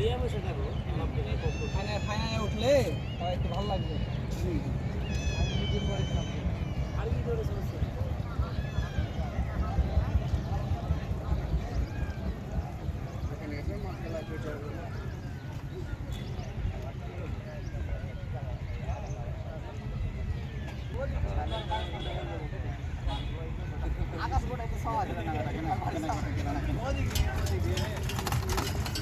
দিয়ে বসে থাকো ফাইনাল ফাইনালে উঠলে তাও একটু ভালো লাগবে আর কি করে সমস্যা আকাশ গোটাইতে সবাই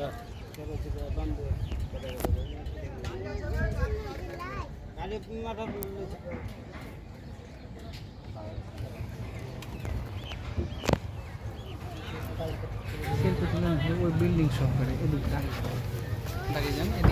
সেলফি তুলে ওই বিল্ডিং সহকারে এদিকটা দাঁড়িয়ে যান